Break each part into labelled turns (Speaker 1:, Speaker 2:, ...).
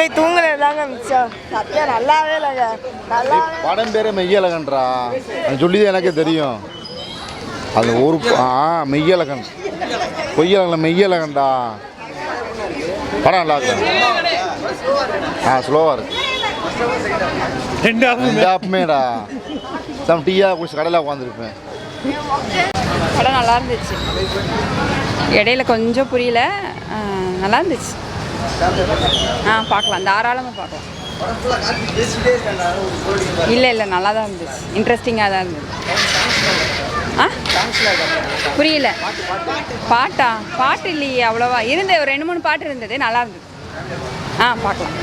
Speaker 1: போய் தூங்குறது தாங்க மிச்சம். சத்தியம் நல்லாவே இல்லைங்க. நல்லா
Speaker 2: படம் பேரே மெய்யழகன்றா. அது சொல்லிதான் எனக்கே தெரியும். அது ஒரு ஆ மெய்யழகன். பொய்யழகன் மெய்யழகன்டா. படம் நல்லா இருக்கு. ஆ ஸ்லோவாக இருக்கு ரெண்டு ஆப்புமேடா சம் டீயா குடிச்சு கடையில் உட்காந்துருப்பேன்
Speaker 3: படம் நல்லா இருந்துச்சு. இடையில கொஞ்சம் புரியல. நல்லா இருந்துச்சு. ஆ பார்க்கலாம். தாராளமாக பார்க்கலாம். இல்லை இல்லை நல்லா தான் இருந்துச்சு இன்ட்ரெஸ்டிங்காக தான் இருந்தது. ஆ? புரியல. பாட்டா? பாட்டு இல்லையே அவ்வளோவா. இருந்த ஒரு ரெண்டு மூணு பாட்டு இருந்தது. நல்லா இருந்தது. ஆ பார்க்கலாம்.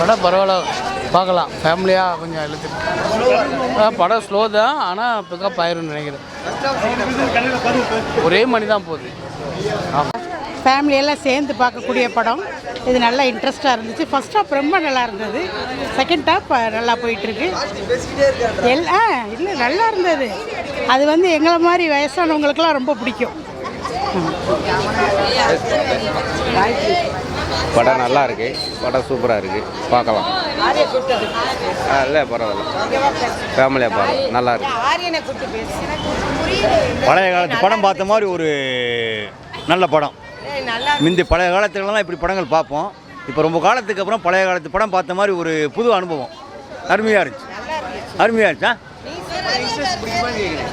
Speaker 4: படம் பரவாயில்ல. பார்க்கலாம். ஃபேமிலியாக கொஞ்சம் இழுத்து படம் ஸ்லோ தான் ஆனால் பிக்கப் ஆயிரும்னு நினைக்கிறேன். ஒரே மணி தான் போகுது.
Speaker 5: ஃபேமிலியெல்லாம் சேர்ந்து பார்க்கக்கூடிய படம். இது நல்லா இன்ட்ரெஸ்டாக இருந்துச்சு. ஃபர்ஸ்ட் ஹாஃப் ரொம்ப நல்லா இருந்தது. செகண்ட் ஹாஃப் நல்லா போயிட்டுருக்கு. எல் ஆ இல்லை நல்லா இருந்தது. அது வந்து எங்களை மாதிரி வயசானவங்களுக்குலாம் ரொம்ப பிடிக்கும்.
Speaker 6: படம் நல்லா இருக்கு. படம் சூப்பராக இருக்கு. பார்க்கலாம். இல்லை பரவாயில்ல. ஃபேமிலியாக பார்க்கலாம். நல்லா இருக்கு.
Speaker 7: பழைய காலத்து படம் பார்த்த மாதிரி ஒரு நல்ல படம். முந்தி பழைய காலத்துலலாம் இப்படி படங்கள் பார்ப்போம். இப்போ ரொம்ப காலத்துக்கு அப்புறம் பழைய காலத்து படம் பார்த்த மாதிரி ஒரு புது அனுபவம். அருமையாக இருந்துச்சு. அருமையாக இருந்துச்சா.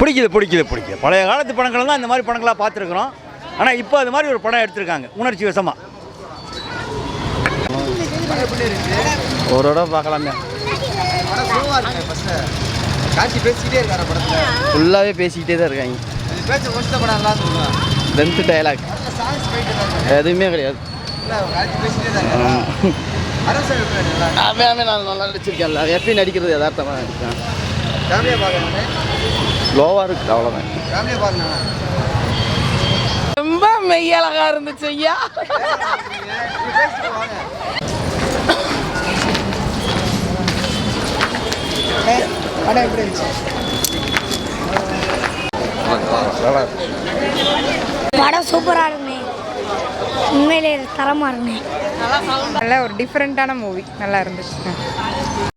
Speaker 7: பிடிக்குது பிடிக்குது பிடிக்குது. பழைய காலத்து படங்கள் தான் இந்த மாதிரி படங்களாக பார்த்துருக்குறோம். ஆனால் இப்போ அது மாதிரி ஒரு படம் எடுத்திருக்காங்க. உணர்ச்சி வசமாக
Speaker 2: ஒரு இடம் பார்க்கலாமே.
Speaker 4: ஃபுல்லாகவே பேசிக்கிட்டே தான் இருக்காங்க. லென்த்து டைலாக் எதுவுமே கிடையாது. நான் நல்லா நடிச்சிருக்கேன்ல. எப்பயும் நடிக்கிறது யதார்த்தமாக நடிச்சேன்
Speaker 2: ஸ்லோவாக இருக்கு அவ்வளோதான்
Speaker 1: ரொம்ப மெய்யழகா இருந்துச்சு ஐயா.
Speaker 8: படம் சூப்பராக இருக்குண்ணே உண்மையிலே தரமாக இருக்குண்ணே
Speaker 3: நல்ல ஒரு டிஃப்ரெண்ட்டான மூவி நல்லா இருந்துச்சு